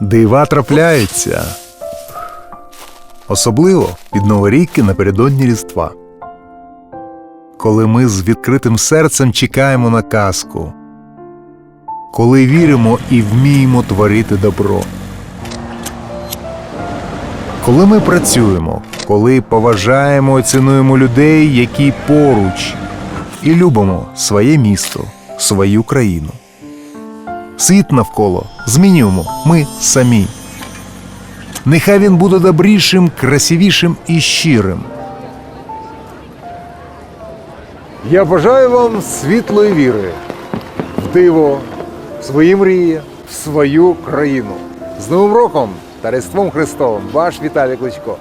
Дива трапляються. Особливо під новорічки напередодні Різдва. Коли ми з відкритим серцем чекаємо на казку, коли віримо і вміємо творити добро. Коли ми працюємо, коли поважаємо і цінуємо людей, які поруч, і любимо своє місто, свою країну. Світ навколо змінюємо ми самі. Нехай він буде добрішим, красивішим і щирим. Я бажаю вам світлої віри в диво, в свої мрії, в свою країну. З Новим роком та Різдвом Христовим, ваш Віталій Кличко.